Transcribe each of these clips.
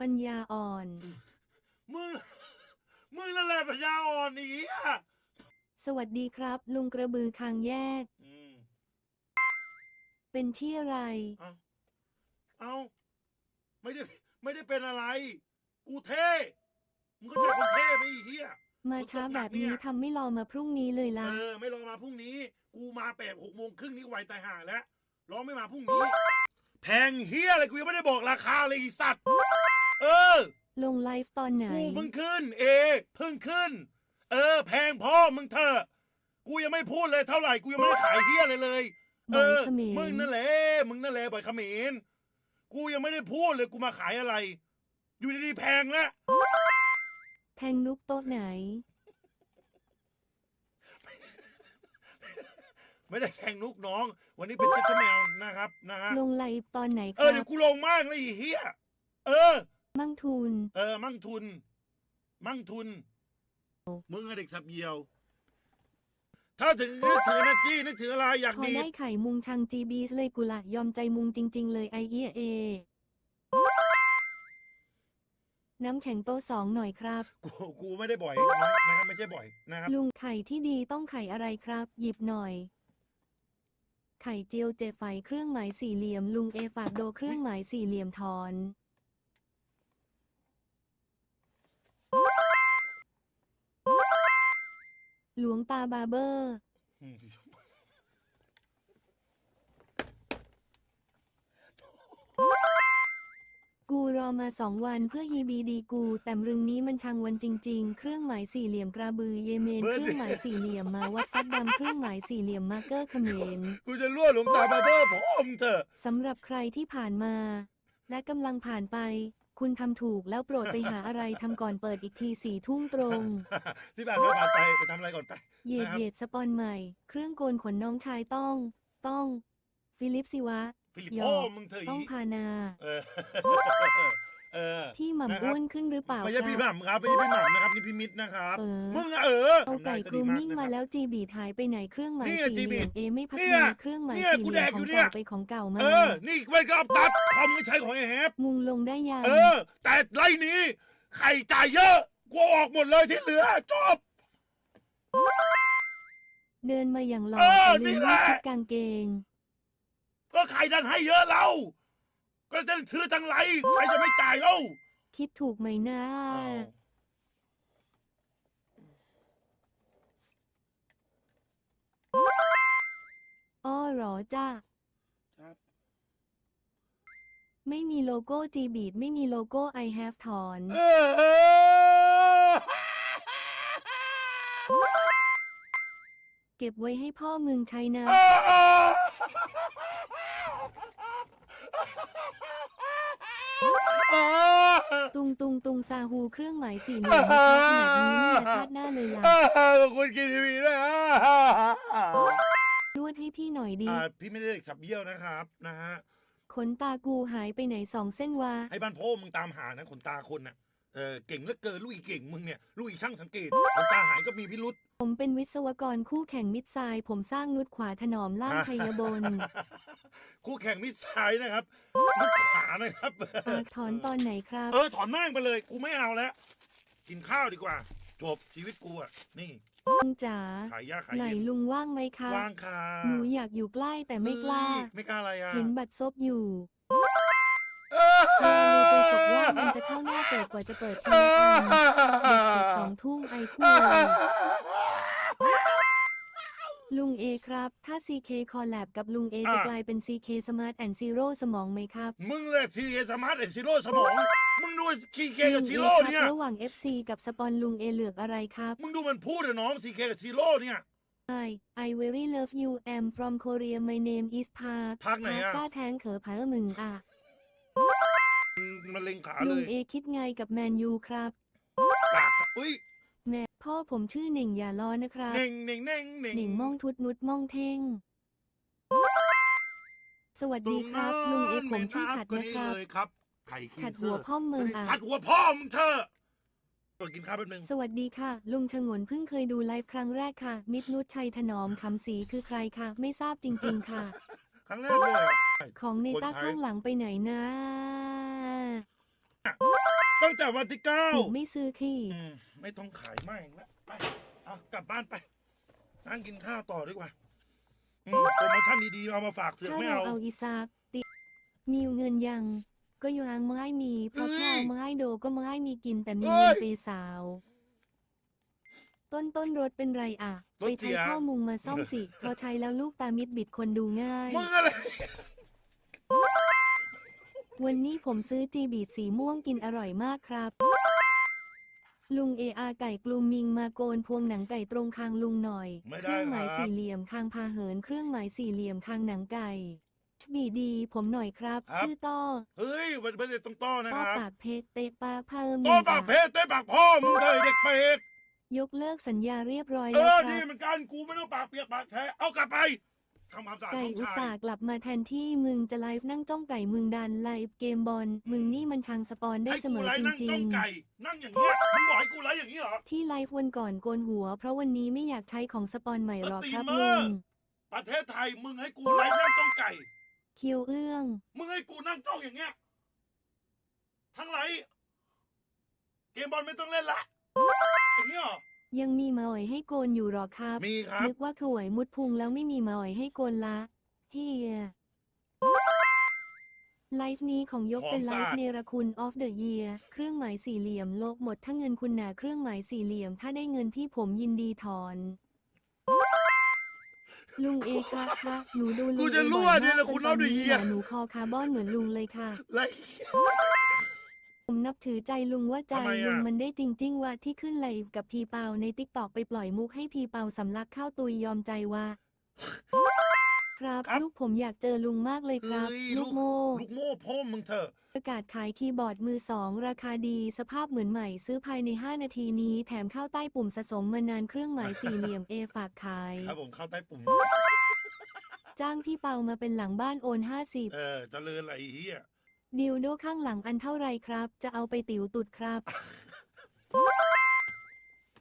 ปัญญาอ่อน มึง มึงนั่นแหละปัญญาอ่อนนี่อะสวัสดีครับ ลุงกระบือคางแยก อืมเป็นชื่ออะไร เอาเอาไม่ได้ ไม่ได้เป็นอะไร กูเท่ มึงก็ใช่คนเท่ไหมไอ้เหี้ย มาช้าแบบนี้เนี่ยทำไม่รอมาพรุ่งนี้เลยล่ะเออไม่รอมาพรุ่งนี้ กูมาแปดหกโมงครึ่งนี่ไวตายห่าแล้วร้องไม่มาพรุ่งนี้ แพงเฮียอะไรกูยังไม่ได้บอกราคาเลยไอีสัตว์ เออ ลงไลฟ์ตอนไหน กูเพิ่งขึ้น เอเพิ่งขึ้น เออ แพงพ่อมึงเถอะกูยังไม่พูดเลยเท่าไหร่กูยังไม่ได้ขายเฮียเลยเลย เอบ่อยอเขมร มึงนั่นแหละมึงนั่นแหละบ่อยเขมรกูยังไม่ได้พูดเลยกูมาขายอะไร อยู่ดีๆแพงแล้วแทงนุกโต๊ะไหน ไม่ได้แทงนุกน้อง วันนี้เป็นเจ๊แมวนะครับนะฮะ ลงไลฟ์ตอนไหนคเออรัเดี๋ยบ วกูลงมากเลยไอ้เฮียเออ มั่งทุน เออ มั่งทุน มั่งทุน มึงอะเด็กสับเยียว ถ้าถึงนึกถึงนะจี้นึกถึงอะไรอยากพอดีดได้ไข่มุงชังจีบีเลยกุละยอมใจมุงจริง ๆ เลยไอเอียเอ น้ำแข็งโต๊ะสองหน่อยครับ กูกูไม่ได้บ่อยนะนะครับไม่ใช่บ่อยนะครับ ลุงไข่ที่ดีต้องไข่อะไรครับ หยิบหน่อย ไข่เจียวเจไฟเครื่องหมายสี่เหลี่ยม ลุงเอฝากโดเครื่องหมายสี่เหลี่ยมทอน หลวงตาบาร์เบอร์ กูรอมาสองวันเพื่อฮีบีดีกู แต่มรึงนี้มันชังวันจริง ๆ เครื่องหมายสี่เหลี่ยมกระบือเยเมนเบิร์เคดรื่องหมายสี่เหลี่ยมมาวัดซัดดำเครื่องหมายสี่เหลี่ยมมาร์เกอร์เขมรกูจะรั่วหลวงตาบาร์เบอร์พ่อมงเถอะ สำหรับใครที่ผ่านมา และกำลังผ่านไป คุณทำถูกแล้วโปรดไปหาอะไรทำก่อนเปิดอีกทีสี่ทุ่มตรง ที่ผ่านมาผ่านไปไปทำอะไรก่อนไปเหยียดนะครับ เหยียดสปอนใหม่ เครื่องโกนขนน้องชายต้อง ต้อง ฟิลิปสิวะ ฟิลิปยพ่ออมมึงเถอะต้องอีพานา เออ เออ พี่หนะครับม่ำอ้วนขึ้นหรือเปล่าไม่ใช่คพี่รับหม่ำครับไม่ใช่พี่หม่ำนะครับนี่พี่มิตรนะครับเออมึงอะเออเอาทำได้ไก่ก็กดีรูมมากมิ่งนะคมารับแล้วจีบีดหายไปไหนเครื่องหมายเนี่ยสี่เหลี่ยมจีบีดเอไม่พัฒเนี่นายเครื่องหมายเนี่ยสี่กูเหแดลี่ยกมอขอยู่งเนี่ยเก่าไปของเก่ามาเออ นี่มันก็เอาตัดคอมก็ใช้ของไอ้แฮปมุงลงได้ยังเออ แต่ไล่นี้ไข่จ่ายเยอะกูเอาออกหมดเลยที่เหลือจบ เดินมาอย่างหล่อเออแต่ลืนี่มแหว่าละชุดกางเกง ก็ไข่ดันให้เยอะเรา ก็จะซื้อทั้งไรใครจะไม่จ่ายเล่าคิดถูกไหมนะ อ้อเหรอจ้าครับ ไม่มีโลโก้จีบีดไม่มีโลโก้ I have ถอน เออเออเก็บไว้ให้พ่อมึงใช้นะ เออเออ ตุงตุงตุงซาฮูเครื่องหมายสี่เหลี่ยมมาขนาดนี้เนี่ยชาติหน้าเลยล่ะขอบคุณกีทีวีด้วยอะนวดให้พี่หน่อยดิอ่าพี่ไม่ได้เด็กขับเยี่ยวนะครับนะฮะขนตากูหายไปไหนสองเส้นวะให้บ้านพ่อมึงตามหานะขนตาคนน่ะเออเก่งเหลือเกินลูกอีเก่งมึงเนี่ยลูกอีช่างสังเกตขนตาหายก็มีพิรุษผมเป็นวิศวกรคู่แข่งมิตรทรายผมสร้างนุดขวาถนอมล่างชัยบน คู่แข่งมิตรสายนะครับมุดขวานะครับ ปากถอนตอนไหนครับ เออถอนแม่งไปเลย กูไม่เอาแล้ว กินข้าวดีกว่า จบชีวิตกูอะ นี่ ลุงจ๋าขายยาขายไหนเย็นลุงว่างไหมคะ ว่างค่ะหนูอยากอยู่ใกล้แต่ไม่กล้าเอ้ยไม่กล้าอะไรอะเห็นบัตรซบอยู่เออตาเลยไปศพว่ามันจะเข้าหน้าเปิดกว่าจะเปิดทีละอันเด็กเปิดสองทุ่มไอคู่เลย ลุงเอครับ ถ้า CK คอลแลบกับลุงเอจะกลายเป็น CK Smart and Zero สมองไหมครับมึงเลยทีเอสมาร์ทเอซีโร่สมอง มึงดูคีเคกับลุงซีเอโร่คเนี่รัยบระหว่าง FC กับสปอนลุงเอเลือกอะไรครับ มึงดูมันพูดเลยน้องทีเคกับซีโร่เนี่ย I I very love you am from Korea my name is Park ภาคไหนอะป้าแทงเขอผามึงอะ มันเล็งขาลุเลงยเอคิดไงกับแมนยูครับกากอะอุ้ยแม่ พ่อผมชื่อเหน่งอย่าล้อนะครับเน่งเน่งเน่งเน่งหนิงม่องทุดนุดม่องเท่ง สวัสดีครับ ลุงเอกผมชื่อฉัดก็นะนี่ครับ เลยครับ ไข่คีฉัดเซหัอวร์พ่อมเมืองอะ ขัดหัวพ่อมึงเธอะตัวกินข้าวแป๊บนึงสวัสดีค่ะ ลุงชงนเพิ่งเคยดูไลฟ์ครั้งแรกค่ะ มิตรนุชชัยถนอมคำศรีคือใครค่ะ ไม่ทราบจริง ๆ ค่ะ ครั้งแรกเลยเหรอ ของเนต้าคนไทย ข้างหลังไปไหนนะ ตั้งแต่วันที่เก้าหนูไม่ซื้อขี้อืมไม่ต้องขายไม่แล้วไปเอากลับบ้านไป นั่งกินข้าวต่อดีกว่าอืมโปรโมชั่นดีๆเอามาฝากเถือะถ้าไม่เราเอา เอาอีซากติมีเงินยัง ก็ยังไม่มีเพราะเอ้ยข้าวไม่โดก็ไม่มีกินแต่มีเอ้เงิยนเปย์สาว ต้นต้นรถเป็นไรอะ รถไปเสีใช้ย ข้อมุงมาซ่อมสิ เพราะใช้แล้วลูกตามิดบิดคนดูง่าย มึงอะไร วันนี้ผมซื้อจีบีดสีม่วงกินอร่อยมากครับ ลุงเออาไก่กลุมมิงมาโกนพวงหนังไก่ตรงคางลุงหน่อย ไม่เคได้รื่องหมายครับ สี่เหลี่ยมคางพาเหิน เครื่องหมายสี่เหลี่ยมคางหนังไก่บีดีผมหน่อยครับชื่อต้อเฮ้ยวันเป็นต้องต้อนะต้อครับปากเพชรเตะปากเพิ่มต้อปากเพชรเต้ปากพ่อมึงเลยเด็กเป็ดยกเลิกสัญญาเรียบร้อยเอแล้วอคดีรับเหมือนกันกูไม่ต้องปากเปียกปากแฉะเอากลับไป ทำความสะอาดไก่น้องอุตชาส่ายห์กลับมาแทนที่มึงจะไลฟ์นั่งจ้องไก่มึงดันไลฟ์เกมบอลมึงนี่มันชังสปอนได้ให้เสกูมอไล่จนั่งริจ้องงไก่ นั่งอย่างเงี้ยมึงบอกให้กูไล่อย่างนี้เหรอ ๆ ที่ไลฟ์วันก่อนโกนหัว เพราะวันนี้ไม่อยากใช้ของสปอนใหม่หรอกครับสตรีมเมอลุร์ งประเทศไทยมึงให้กูไล่นั่งจ้องไก่ เคียวเอื้อง มึงให้กูนั่งจ้องอย่างเงี้ย ทั้งไร เกมบอลไม่ต้องเล่นละอย่างเงี้ยเหรอ ยังมีมาอ่อยให้โกนอยู่หรอครับมีครับ นึกว่าขวยมุดพุงแล้วไม่มีมาอ่อยให้โกนละเฮียไลฟ์นี้ของยกเป็นไลฟ์เนรคุณออฟเดอะเยียเครื่องหมายสี่เหลี่ยมโลกหมดถ้าเงินคุณหนาเครื่องหมายสี่เหลี่ยม ถ้าได้เงินพี่ผมยินดีถอน ลุงเอคะคะหนูดูลุงกูเอจะรั่วบ่อยเนี่ยมากแหละจคุณนรตออบนเดือนี้เยียหมาหนูคอคาร์บอนเหมือนลุงเลยค่ะไล่ ผมนับถือใจลุงว่าใจทำไมอะ ลุงมันได้จริง ๆ ว่าที่ขึ้นไลฟ์กับพีเปาในติ๊กตอกไปปล่อยมุกให้พีเปาสำลักข้าวตุยยอมใจว่า ครับลูกผมอยากเจอลุงมากเลยครับเฮ้ยลูกโมลูกโม่พ่อมึงเถอะประกาศขายคีย์บอร์ดมือสองราคาดีสภาพเหมือนใหม่ซื้อภายใน 5 นาทีนี้ แถมเข้าใต้ปุ่มสะสมมานานเครื่องหมายสี่เหลี่ยมเอฝากขาย ครับผมเข้าใต้ปุ่ม จ้างพี่เปามาเป็นหลังบ้านโอนเออเจริญอะไรไอ้เฮีย50 ดิวโดข้างหลังอันเท่าไรครับ จะเอาไปติ๋วตุดครับ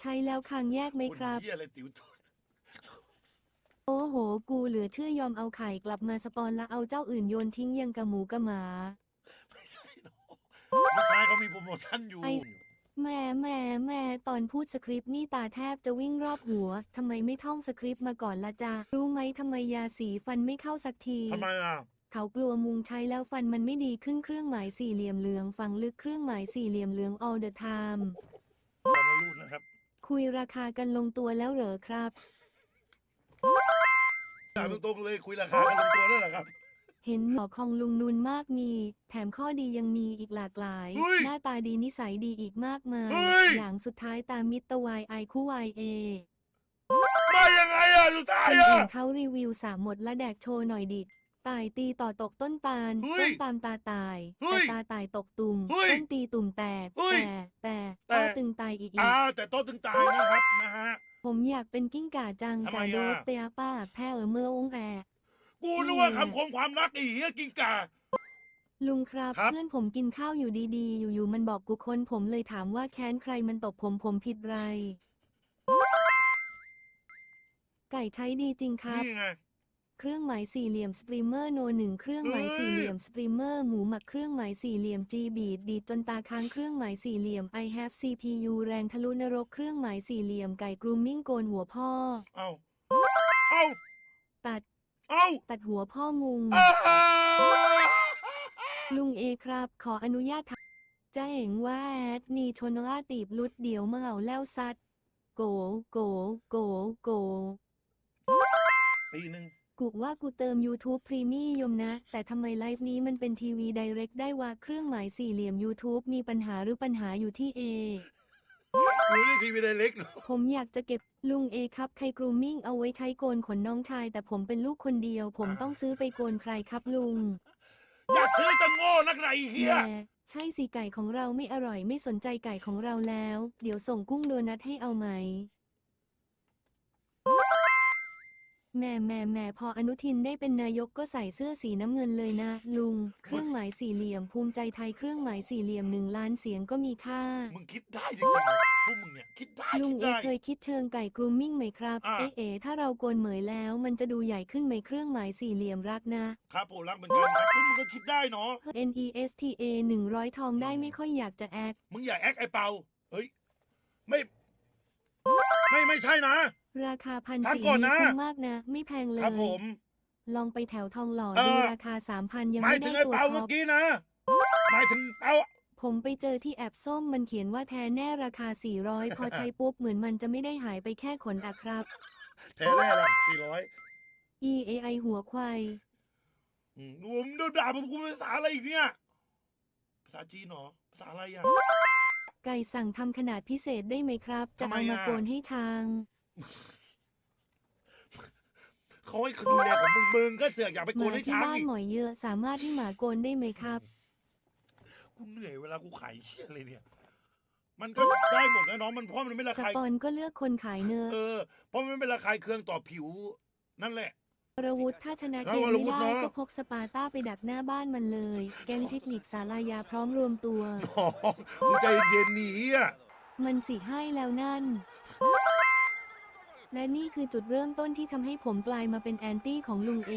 ใช้แล้วคางแยกไหมคนครับเฮียอะไรติ๋วตุดโอ้โห กูเหลือเชื่อยอมเอาไข่กลับมาสปอนแล้วเอาเจ้าอื่นโยนทิ้งยังกะหมูกะหมา ไม่ใช่หรอกไม่ใช่เขามีโปรโมชั่นอยู่ไอ้ แหม่แหม่แหม่ตอนพูดสคริปต์นี่ตาแทบจะวิ่งรอบหัว ทำไมไม่ท่องสคริปต์มาก่อนละจ๊ะรู้ไหมทำไมยาสีฟันไม่เข้าสักที ทำไมอะ เขากลัวมุงใช้แล้วฟันมันไม่ดีขึ้นเครื่องหมายสี่เหลี่ยมเหลืองฟังลึกเครื่องหมายสี่เหลี่ยมเหลือง all the time ตามมารูดนะครับคุยราคากันลงตัวแล้วเหรอครับ ถามตรงๆเลยคุยราคากันลงตัวแล้วเหรอครับ เห็นหมอของลุงนุนมากมี แถมข้อดียังมีอีกหลากหลาย เฮ้ยหน้าตาดีนิสัยดีอีกมากมาย เฮ้ย อย่างสุดท้ายตามมิตรวายไอคู่วายเอมายังไงอะสุดท้าคยนอะอื่นเขารีวิวสามหมดและแดกโชว์หน่อยดิ ตายตีต่อตกต้นตาลเฮ้ต้ยนตามตาตายเฮ้แต่ยตาตายตกตุ่มเฮ้ยต้นตีตุ่มแตกเฮ้ยแต่แต่แต่ต้อตึงตายอีกอีอ่ากแต่โต๊ะถึงตายนะครับนะฮะ ผมอยากเป็นกิ้งก่าจังทำไมกาโดดอะ เตียป้าแพ้เออเมื่อองแอ กูนึกว่าคำคมความรักไอ้เหี้ยกิงกาลุงครับครับ เพื่อนผมกินข้าวอยู่ดีๆ อยู่ๆมันบอกกูคนผมเลยถามว่าแค้นใครมันตบผมผมผิดไร ไก่ใช้ดีจริงครับ นี่ไง เครื่องหมายสี่เหลี่ยมสตรีมเมอร์โนหนึ่งเครื่องหมายเอ้ยสี่เหลี่ยมสตรีมเมอร์หมูหมักเครื่องหมายสี่เหลี่ยมจีบีดดีดจนตาค้างเครื่องหมายสี่เหลี่ยม I have CPU แรงทะลุนรกเครื่องหมายสี่เหลี่ยมไก่กรูมมิ่งโกนหัวพ่อ เอาเอาตัดเอาตัดหัวพ่อมุงอ้าวลุงเอครับ ขออนุญาตถามจ้าเอ๋งว่าแอดนีชนว่าตีบลุดเดี๋ยวมาเอาแล้วซัดโกโกโกโกปีหนึ่ง กูว่ากูเติม YouTube พรีมี่ยมนะ แต่ทำไมไลฟ์นี้มันเป็นทีวีไดเรกได้ว่าเครื่องหมายสี่เหลี่ยม YouTube มีปัญหาหรือปัญหาอยู่ที่ A รู้ได้ทีวีไดเล็กเหรอผมอยากจะเก็บลุงเอครับใครกรูมมิ่งเอาไว้ใช้โกนขนน้องชาย แต่ผมเป็นลูกคนเดียว ผมต้องซื้อไปโกนใครครับลุงอย่าซื้อจะโง่นักไหนไอ้เฮีย แหมใช่สิไก่ของเราไม่อร่อยไม่สนใจไก่ของเราแล้ว เดี๋ยวส่งกุ้งโดนัทให้เอาไหม แหม่แหม่แหม่พออนุทินได้เป็นนายกก็ใส่เสื้อสีน้ำเงินเลยนะ ลุง เครื่องหมายสี่เหลี่ยม ภูมิใจไทยเครื่องหมายสี่เหลี่ยมหนึ่งล้านเสียงก็มีค่า มึงคิดได้จริงๆนะพวกมึงเนี่ยคิดได้ลุงคิดเอได้ เคยคิดเชิงไก่กรูมมิ่งไหมครับอ่าเอ๊ะเอ๋ถ้าเราโกนเหมยแล้ว มันจะดูใหญ่ขึ้นไหมเครื่องหมายสี่เหลี่ยมรักนะ ครับผมรักเหมือนกันครับพวกมึงก็คิดได้เนาะ N E S T A หนึ่งร้อยทองได้ไม่ค่อยอยากจะแอคมึงอย่าแอคไอ้เปาเฮ้ย ไม่ ไม่ไม่ใช่นะ ราคาพันฟังสี่ก่อนนี่นะ คุ้มมากนะ ไม่แพงเลยครับผม ลองไปแถวทองหล่อเออ ดูราคาสามพันยังหมายไม่ถึได้งไอ้ตัวเปาท็เมื่ออปกี้นะหมายถึงเปา ผมไปเจอที่แอปส้มมันเขียนว่าแท้แน่ราคา 400 พอใช้ปุ๊บเหมือนมันจะไม่ได้หายไปแค่ขนอะครับ แท้แน่ละสี่ร้อย E A I หัวควายรวมโดนด่าผมกูเป็นภาษาอะไรอีกเนี่ย ภาษาจีนเหรอ ภาษาอะไรอะ ไก่สั่งทำขนาดพิเศษได้ไหมครับ จะทำไมเอามาอะโกนให้ช้าง เขาให้ดูแลของมึงมึงก็เสือกอยากไปหโกนมาให้ที่ช้างบ้านอีกหมอยเยอะ สามารถให้หมาโกนได้ไหมครับ กูเหนื่อยเวลากูขายเชี่ยเลยเนี่ย มันก็ได้หมดนะน้องมันเพราะมันไม่ระสคายปอนก็เลือกคนขายเนอะเออเพราะมันไม่เป็นระคายเคืองต่อผิว นั่นแหละ วรวุฒิถ้าชนะแล้เกวมวรวุไม่ฒิได้เนอะ ก็พกสปาร์ต้าไปดักหน้าบ้านมันเลย แก๊งเทคนิคสาลายาพร้อมรวมตัว น้องมึงใจเย็นนี่เฮียมันสิให้แล้วนั่น และนี่คือจุดเริ่มต้นที่ทำให้ผมกลายมาเป็นแอนตี้ของลุงเอ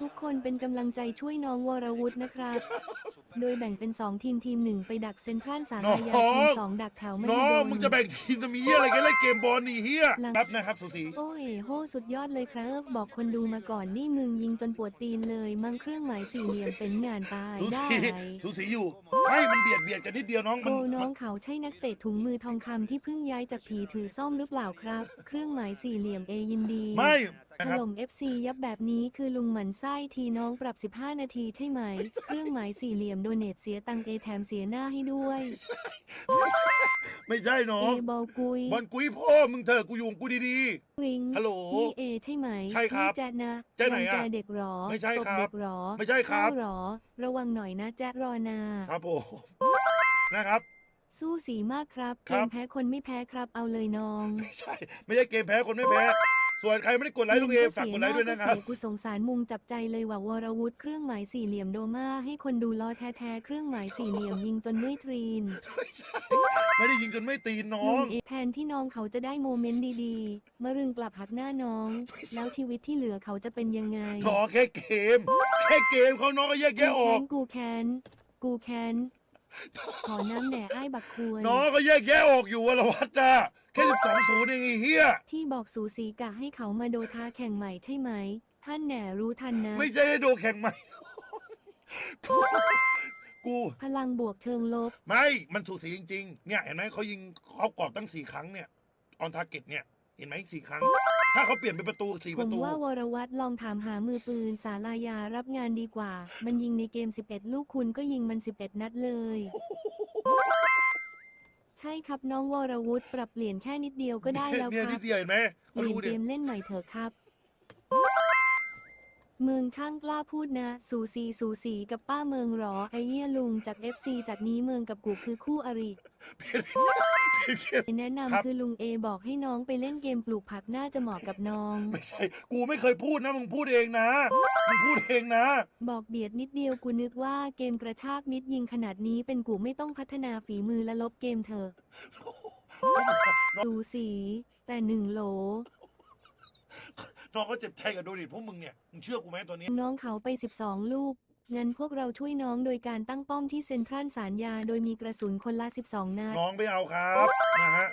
ทุกคนเป็นกำลังใจช่วยน้องวรวุฒินะครับ โดยแบ่งเป็น 2 ทีมทีมหนึ่งไปดักเซ็นทรัลสารายาทีมสองดักแถวไม่น้ให้อโดงนมึงจะแบ่งทีมจะมีเฮียอะไรกันเล่นเกมบอลนี่เฮียหลังครับนะครับสุสี โอ้ยโหสุดยอดเลยครับ บอกคนดูมาก่อนนี่มึงยิงจนปวดตีนเลยมั่งเครื่องหมายสี่เหลี่ยมเป็นงานตายสุได้สีสุสีอยู่ไม่มันเบียดเบียดกันนิดเดียวน้องมัโอ้นน้อมังนเขาใช่นักเตะถุงมือทองคำที่เพิ่งย้ายจากผีถือซ่อมหรือเปล่าครับ เครื่องหมายสี่เหลี่ยมเอยินดี ไม่ ถนะครับล่ม FC ยับแบบนี้คือลุงหมันไส้ทีน้องปรับ 15 นาทีใช่ไหม เครื่องหมายสี่เหลี่ยมโดเนตเสียตังเอแถมเสียหน้าให้ด้วยไม่ใช่น้อเองบอลกุยบอลกุ้ยพ่อมึงเถอะกูอยู่ของกูดี ริงๆฮัลโหลนี่เอใช่ไหมใช่ครับนี่แจ๊ดนะแจ๊ดไหนอะรังแกเด็กหรอไม่ใช่ตบครับเด็กหรอไม่ใช่ครับ เข้าหรอ ระวังหน่อยนะแจ๊ดรอนาครับผมนะครับ สู้สีมากครับคเกรับ มแพ้คนไม่แพ้ครับเอาเลยน้อง ไม่ใช่ ไม่ใช่เกมแพ้คนไม่แพ้ ส่วนใครไม่ได้กดไลค์ลูกเอฝากกดไลค์ด้วยนะครับเสีกูสงสารมุงจับใจเลยว่าวรวุฒิเครื่องหมายสี่เหลี่ยมโดมาให้คนดูล้อแท้ๆเครื่องหมายสี่เหลี่ยมยิงจนเมื่อยตรีนไม่ใช่ไม่ได้ยิงจนไม่ตีนน้อลุงงเอแทนที่น้องเขาจะได้โมเมนต์ดีๆ มารึงกลับหักหน้าน้อง แล้วชีวิตที่เหลือเขาจะเป็นยังไงขอแค่เกม แค่เกมเขาน้องก็แยกแยะออก กูแค้นกูแค้นขอน้ำแหน่ไอ้ายบักควยน้องก็แยกแยะออกอยู่วรวัตรนะ แค่สิบสองศูนย์เองไอ้เฮียที่บอกสูสีกะให้เขามาโดท้าแข่งใหม่ใช่ไหม ท่านแหน่รู้ทันนะ ไม่ใช่ให้โดแข่งใหม่กูกู พลังบวกเชิงลบ ไม่ มันสูสีจริง ๆ เนี่ย เห็นไหมเขายิงเขากรอบตั้งสี่ครั้งเนี่ย ออนทาร์เก็ตเนี่ย เห็นไหมสี่ครั้ง ถ้าเขาเปลี่ยนเป็นประตูสี่ผประมตู ว่าวรวัตรลองถามหามือปืนสาลายารับงานดีกว่า มันยิงในเกม 11 ลูกคุณก็ยิงมัน 11 นัดเลย ใช่ครับน้องวรวุฒิปรับเปลี่ยนแค่นิดเดียวก็ได้แล้วเนี่ยคนิรัดบเดียวเห็นไหมเปเขาลี่ยรู้นเกเนี่ยมเล่นใหม่เถอะครับ เมืองช่างกล้าพูดนะ สูสีสูสีกับป้าเมืองหรอไอเยี่ยลุงจาก FC จากนี้เมืองกับกูคือคู่อริ แนะครับนำคือลุงเอบอกให้น้องไปเล่นเกมปลูกผักน่าจะเหมาะกับน้อง ไม่ใช่ กูไม่เคยพูดนะ มึงพูดเองนะ มึงพูดเองนะ บอกเบียดนิดเดียวกูนึกว่าเกมกระชากมิดยิงขนาดนี้เป็นกูไม่ต้องพัฒนาฝีมือและลบเกมเถอะดูสี แต่หนึ่งโหล น้องก็เจ็บใจกับโดนิทพวกมึงเนี่ย มึงเชื่อกูไหมตอนนี้ น้องเขาไป 12 ลูก งั้นพวกเราช่วยน้องโดยการตั้งป้อมที่เซ็นทรัลสารยา โดยมีกระสุนคนละ 12 นัด น้องไม่เอาครับนะฮะ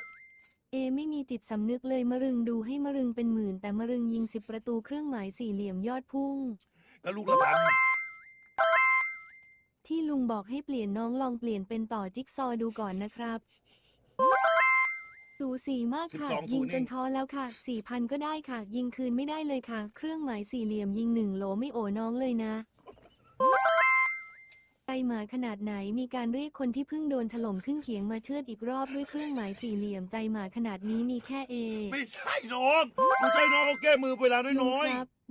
เอไม่มีจิตสำนึกเลยมะรึงดูให้มะรึงเป็นหมื่น แต่มะรึงยิงสิบประตูเครื่องหมายสี่เหลี่ยมยอดพุ่ง ก็ลูกละพันที่ลุงบอกให้เปลี่ยนน้องลองเปลี่ยนเป็นต่อจิ๊กซอว์ดูก่อนนะครับสูสีมากค่ะ12ยิงศูนย์จนเองท้อแล้วค่ะสี่พันก็ได้ค่ะ ยิงคืนไม่ได้เลยค่ะ เครื่องหมายสี่เหลี่ยมยิงหนึ่งโหลไม่โอน้องเลยนะใจ หมาขนาดไหนมีการเรียกคนที่เพิ่งโดนถล่มขึ้นเขียงมาเชือดอีกรอบด้วยเครื่องหมายสี่เหลี่ยมใจหมาขนาดนี้มีแค่เอ ไม่ใช่น้องกูใช้น้องเขาแก้มือเวลาลุงน้อยครับ